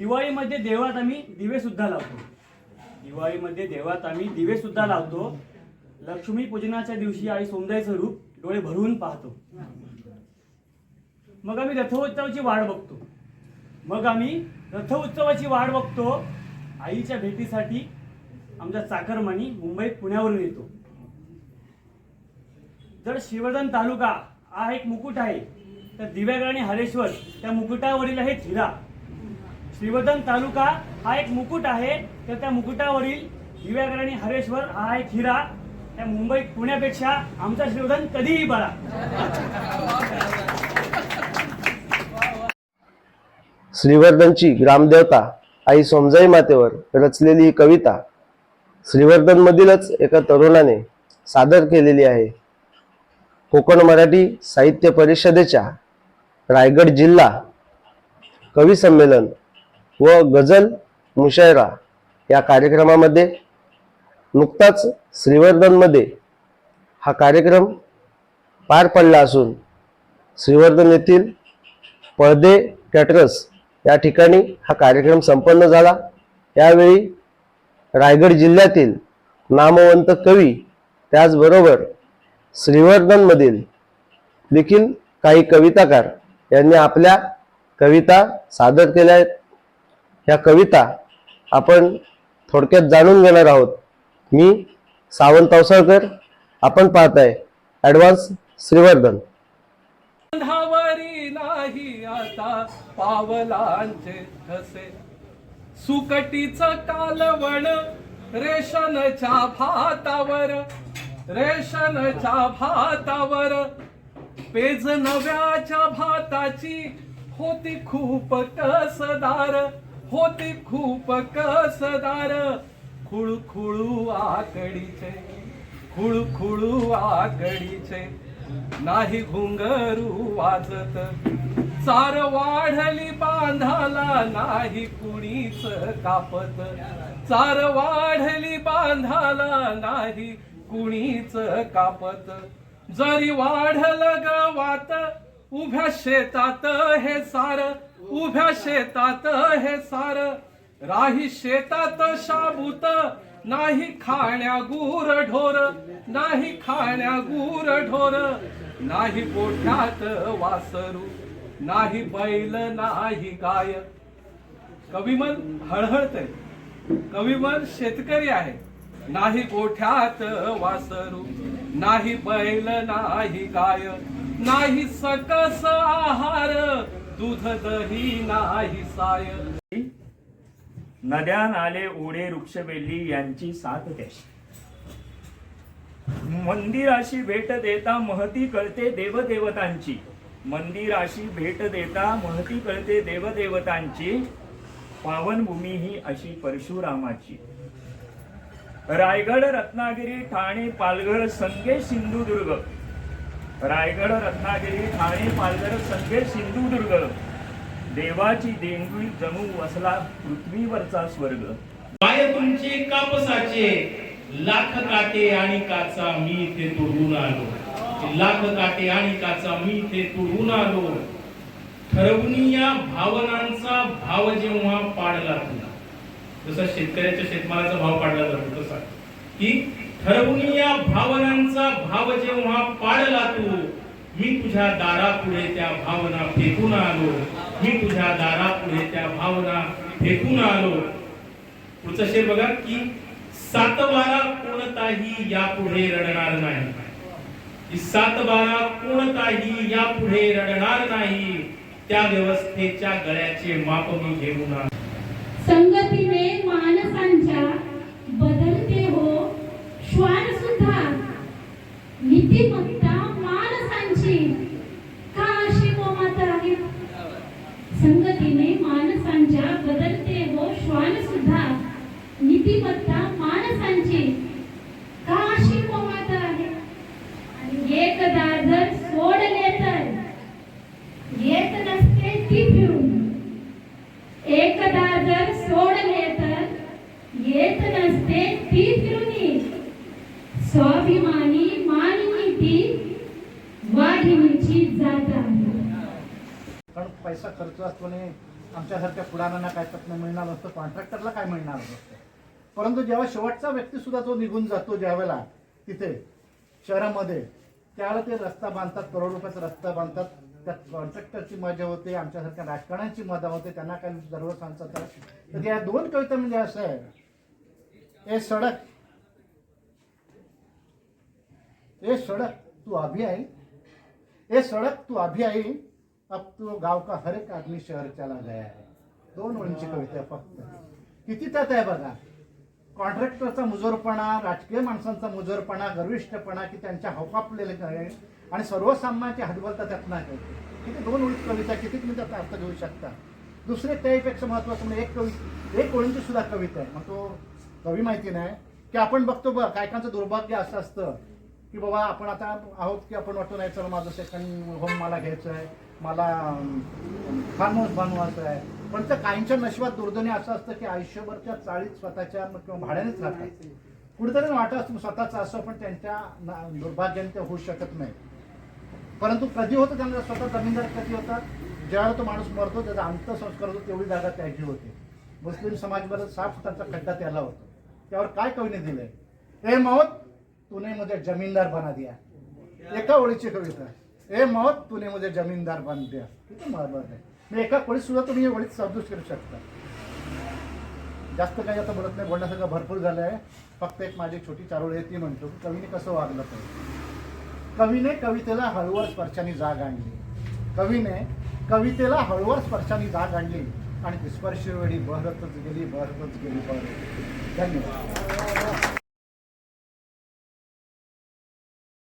दिवाळीमध्ये देवळात आम्ही दिवे सुद्धा लावतो. दिवाळीमध्ये देवळात आम्ही दिवे सुद्धा लावतो. लक्ष्मी पूजनाच्या दिवशी आई सोमदाईचं रूप डोळे भरून पाहतो. मग आम्ही रथोत्सवाची वाट बघतो. मग आम्ही रथोत्सवाची वाट बघतो. आईच्या भेटीसाठी आमच्या चाकरमानी मुंबईत पुण्यावरून येतो. जर शिवधन तालुका हा एक मुकुट आहे तर दिव्यागड आणि हरेश्वर त्या मुकुटावरील आहेत हिरा श्रीवर्धन तालुका हा एक मुकुट आहे. तर त्या मुकुटावरील दिव्यागड आणि हरेश्वर हा एक हिरा. त्या मुंबई पुण्यापेक्षा आमचा श्रीवर्धन कधीही बरा. श्रीवर्धनची ग्रामदेवता आई सोमजाई मातेवर रचलेली ही कविता श्रीवर्धनमधीलच एका तरुणाने सादर केलेली आहे. कोकण मराठी साहित्य परिषदेच्या रायगड जिल्हा कवी संमेलन व गझल मुशायरा या कार्यक्रमामध्ये नुकताच श्रीवर्धनमध्ये हा कार्यक्रम पार पडला असून श्रीवर्धन येथील पळदे कॅटरस या ठिकाणी हा कार्यक्रम संपन्न झाला. यावेळी रायगड जिल्ह्यातील नामवंत कवी त्याचबरोबर श्रीवर्धनमधील देखील काही कविताकार यांनी आपल्या कविता सादर केल्या आहेत. ह्या कविता आपण थोडक्यात जाणून घेणार आहोत. मी सावंत अवसळकर आपण पाहताय ॲडव्हान्स श्रीवर्धन. बांधावरी नाही आता पावलांचे ठसे. सुकटीच कालवण रेशनच्या भातावर रेशनच्या भातावर. पेज नव्याच्या भाताची होती खूप कसदार. होती खूप कसदार. खुळखुळू आकडीचे खुळखुळू आकडीचे. नाही घुंगरू वाजत. चार वाढली बांधाला नाही कुणीच कापत. चार वाढली बांधाला नाही कुणीच कापत. जरी वाढल गवात उभ्या शेतात हे सार उभ्या शेतात हे सार राही शेतात शाबूत नाही खाण्या गुर ढोर नाही खाण्या गुर ढोर नाही गोठ्यात वासरू नाही बैल नाही गाय. कविमन हळहळतय कविमन शेतकरी आहे. नाही गोठ्यात वासरू नाही बैल नाही गाय नाही सकस आहार दूध दही नाही साय. नद्या नाले ओढे वृक्षवेली यांची साथ त्याशी मंदिराशी भेट देता महती कळते देवदेवतांची. मंदिराशी भेट देता महती कळते देवदेवतांची. पावनभूमी ही अशी परशुरामाची. रायगड रत्नागिरी ठाणे पालघर संगे सिंधुदुर्ग. रायगड रत्नागिरी ठाणे पालघर संगे सिंधुदुर्ग देवाची देणगी जणू वसला पृथ्वीवरचा स्वर्ग. काय तुमचे कापसाचे लाख काटे आणि काचा मी ते तोडून आलो. लाख काटे आणि काचा मी ते तोडून आलो. ठरवणी या भावनांचा भाव जेव्हा पाडला तुला. जसा शेतकऱ्याच्या शेतमालाचा भाव पाडला जातो तसा. की ठरवून या भावनांचा भाव जेव्हा पाडला तू मी तुझ्या दारापुढे त्या भावना फेकून आलो. मी तुझ्या दारापुढे त्या भावना फेकून आलो. पुढचं शेर बघा की सातबारा कोणताही यापुढे रडणार नाही. की सातबारा कोणताही यापुढे रडणार नाही. त्या व्यवस्थेच्या गळ्याचे माप मी घेऊन आलो. संगतीने माणसांच्या बदलते हो श्वान सुद्धा नीतिमत्ता माणसांची का अशी मोमात आहे संगतीने माणसांच्या बदलते हो श्वान सुद्धा नीतिमत्ता माणसांची का अशी मोमात आहे आणि एकदा जर सोडले तर येत नसते ती फिरून एकदा जर सोडले तर येत नसते ती फिरुनी स्वाभिमानी मानिनी ती वाघिणीची जात आहे कारण पैसा खर्च असतो आणि आमच्यासारख्या पुढाऱ्यांना काय तत्न मिळणार असतं कॉन्ट्रॅक्टरला काय मिळणार नसतं परंतु जेव्हा शेवटचा व्यक्ती सुद्धा तो निघून जातो ज्यावेळेला तिथे शहरामध्ये त्यावेळेला ते रस्ता बांधतात करोड रुपयाचा रस्ता बांधतात. त्यात कॉन्ट्रॅक्टरची मजा होते आमच्यासारख्या राजकारण्यांची मजा होते त्यांना काय जरूर सांगतात. तर या दोन कविता म्हणजे असं आहे. ए सडक ए सड़क तू अभी आई ए सड़क तू अभी आई अब तो गाव का हर एक आदमी शहर चला गया है दोन ओळींची कविता फक्त. किती त्यात आहे बघा. कॉन्ट्रॅक्टरचा मुजोरपणा राजकीय माणसांचा मुजोरपणा गर्विष्ठपणा की त्यांच्या हौकापलेले आहे आणि सर्वसामान्याची हडबलता त्यात नाही. कळते किती दोन ओळीत कविता किती तुम्ही त्याचा अर्थ घेऊ शकता? दुसरे त्यापेक्षा महत्वाचं म्हणजे एक कवी एक ओळींची सुद्धा कविता आहे. मग तो कवी माहिती नाही. की आपण बघतो बघ कायकांचं दुर्भाग्य असं असतं. की बाबा आपण आता आहोत की आपण वाटतो नाही चला माझं सेकंड होम मला घ्यायचं आहे. मला फार्म बनवायचं आहे. पण त्या काहींच्या नशिबात दुर्दैवी असं असतं की आयुष्यभर त्या चाळीत स्वतःच्या किंवा भाड्यानेच राहतात. कुठेतरी वाटत असतं स्वतःचं असं पण त्यांच्या ना- दुर्भाग्याने ते होऊ शकत नाही. परंतु कधी होतं त्यांना स्वतः जमीनदार कधी होतात ज्यावेळेला तो माणूस मरतो त्याचा अंत्यसंस्कार होतो तेवढी जागा त्याची होते. मुस्लिम समाजमध्ये साफ सुतांचा खड्डा त्याला होतो. त्यावर काय कवीने दिलंय? हे मौत तुने मुझे जमीनदार बना दिया. एका ओळीची कविता. ए मौत तूने जमीनदार बन दिया किती महत्वाचं आहे मी एका कोळीत सुद्धा तुम्ही हे ओळीत सबदूष करू शकता. जास्त काही आता बोलत नाही. बोलण्यासारखं भरपूर झालं आहे फक्त एक माझी छोटी चारोळी आहे ती म्हणतो की कवीने कसं वागलं तर. कवीने कवितेला हळूवर स्पर्शाने जाग आणली. कवीने कवितेला हळूवर स्पर्शाने जाग आणली. आणि ती स्पर्शवेळी बहरतच गेली बहरतच गेली बहरत धन्यवाद.